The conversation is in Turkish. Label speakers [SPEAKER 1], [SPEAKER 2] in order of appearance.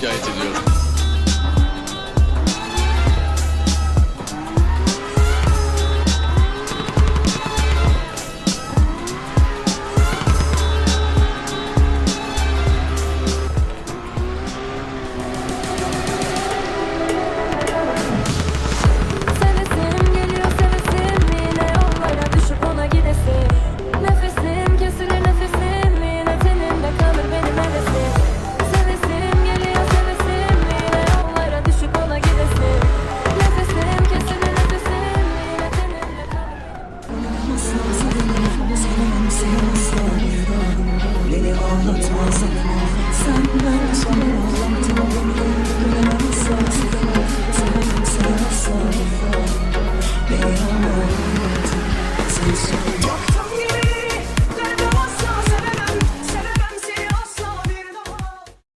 [SPEAKER 1] şikayet ediyorum.
[SPEAKER 2] Beni anlamadın Sensiz